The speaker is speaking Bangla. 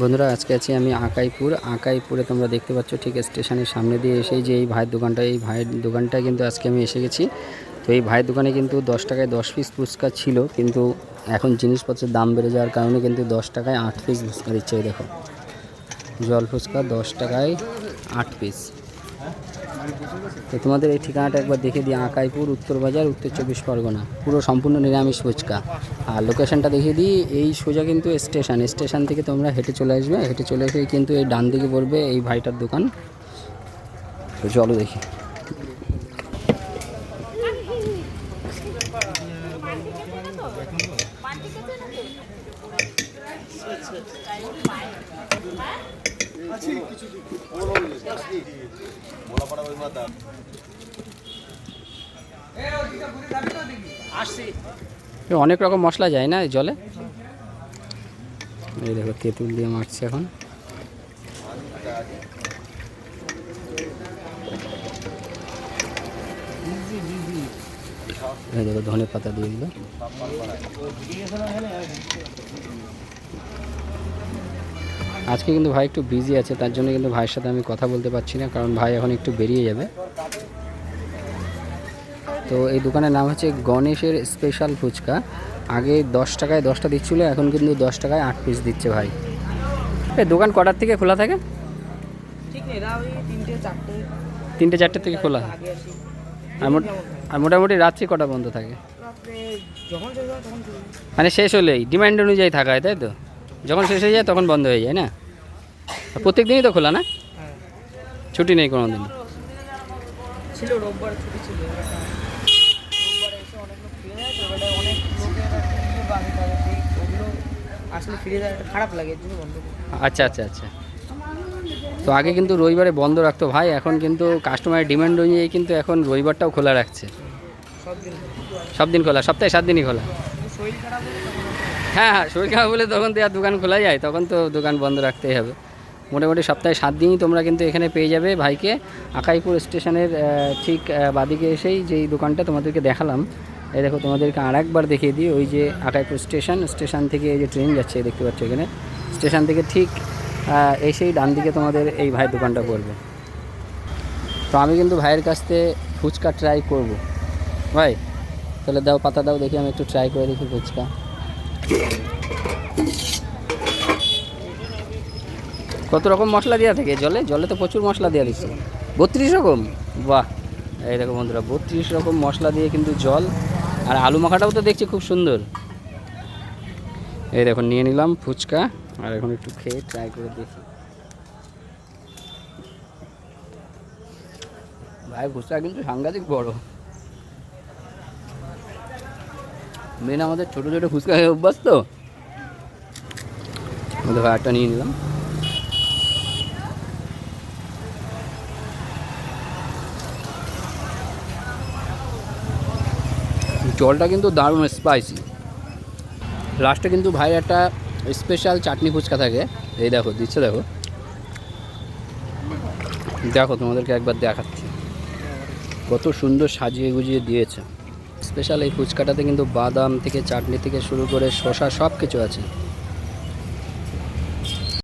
বন্ধুরা, আজকে আছি আমি আঁকাইপুর। আঁকাইপুরে তোমরা দেখতে পাচ্ছ, ঠিক স্টেশনের সামনে দিয়ে এসেই যে এই ভাইয়ের দোকানটা, এই ভাইয়ের দোকানটায় কিন্তু আজকে আমি এসে গেছি। তো এই ভাইয়ের দোকানে কিন্তু দশ টাকায় দশ পিস ফুচকা ছিল, কিন্তু এখন জিনিসপত্রের দাম বেড়ে যাওয়ার কারণে কিন্তু দশ টাকায় আট পিস ফুচকা দিচ্ছে দেখো। জল ফুচকা দশ টাকায় আট পিস তো তোমাদের এই ঠিকানাটা একবার দেখে দিই, আঁকাইপুর, উত্তর বাজার, উত্তর চব্বিশ পরগনা। পুরো সম্পূর্ণ নিরামিষ ফুচকা। আর লোকেশনটা দেখিয়ে দিই, এই সোজা কিন্তু স্টেশন স্টেশন থেকে তোমরা হেঁটে চলে আসবে। হেঁটে চলে এসে কিন্তু এই ডান দিকে পড়বে এই ভাইটার দোকান। তো চলো দেখি। এ অনেক রকম মশলা যায় না জলে? এই দেখো, তেঁতুল দিয়ে মাখছে এখন। এই দেখো ধনে পাতা দিয়ে দিল। আজকে কিন্তু ভাই একটু বিজি আছে তার জন্য কিন্তু ভাইয়ের সাথে আমি কথা বলতে পারছি না কারণ ভাই এখন একটু বেরিয়ে যাবে। তো এই দোকানের নাম হচ্ছে গণেশের স্পেশাল ফুচকা। আগে দশ টাকায় দশটা দিচ্ছিল এখন কিন্তু দশ টাকায় আট পিস দিচ্ছে ভাই। এই দোকান কটার থেকে খোলা থাকে? তিনটে চারটে। থেকে খোলা আর মোট- আর মোটামুটি রাত্রি কটা বন্ধ থাকে। মানে শেষ হলেই ডিমান্ড অনুযায়ী থাকা হয় তাই তো? যখন শেষ হয়ে যায় তখন বন্ধ হয়ে যায় না? প্রত্যেক দিনই তো খোলা না? ছুটি নেই কোনো দিন ছিল রোববার ছুটি ছিল। আচ্ছা আচ্ছা আচ্ছা। তো আগে কিন্তু রবিবারে বন্ধ রাখতো ভাই এখন কিন্তু কাস্টমারের ডিমান্ড অনুযায়ী কিন্তু এখন রবিবারটাও খোলা রাখছে। সব দিন সব দিন খোলা সপ্তাহে সাত দিনই খোলা। হ্যাঁ হ্যাঁ শরীর খারাপ হলে তখন তো আর দোকান খোলা যায়, তখন তো দোকান বন্ধ রাখতেই হবে। মোটামুটি সপ্তাহে সাত দিনই তোমরা কিন্তু এখানে পেয়ে যাবে ভাইকে। আকাইপুর স্টেশনের ঠিক বাদিকে এসেই যেই দোকানটা তোমাদেরকে দেখালাম, এই দেখো তোমাদেরকে আর একবার দেখিয়ে দিই, ওই যে আকাইপুর স্টেশন স্টেশন থেকে এই যে ট্রেন যাচ্ছে, দেখতে পাচ্ছ এখানে। স্টেশন থেকে ঠিক এসেই ডান দিকে তোমাদের এই ভাইয়ের দোকানটা পড়বে। তো আমি কিন্তু ভাইয়ের কাছ থেকে ফুচকা ট্রাই করব। ভাই, তাহলে দাও, পাতা দাও, দেখি আমি একটু ট্রাই করে দেখি ফুচকা। কত রকম মশলা দেওয়া থাকে জলে? জলে তো প্রচুর মশলা দেওয়া দিচ্ছে বত্রিশ রকম? বাহ! এই দেখো বন্ধুরা, বত্রিশ রকম মশলা দিয়ে কিন্তু জল আর আলু মাখাটাও তো দেখছি খুব সুন্দর। এই দেখো, নিয়ে নিলাম ফুচকা আর এখন একটু খেয়ে ট্রাই করে দেখি। ভাই, ফুচকা কিন্তু সাংঘাতিক বড়। মেন আমাদের ছোটো ছোটো ফুচকা খেয়ে অভ্যাস তো। ভাই একটা নিয়ে নিলাম। জলটা কিন্তু দারুণ স্পাইসি লাস্টে কিন্তু ভাই একটা স্পেশাল চাটনি ফুচকা থাকে। এই দেখো, দিচ্ছে দেখো। দেখো তোমাদেরকে একবার দেখাচ্ছি। কত সুন্দর সাজিয়ে গুজিয়ে দিয়েছে। স্পেশাল এই ফুচকাটাতে কিন্তু বাদাম থেকে চাটনি থেকে শুরু করে শসা সব কিছু আছে।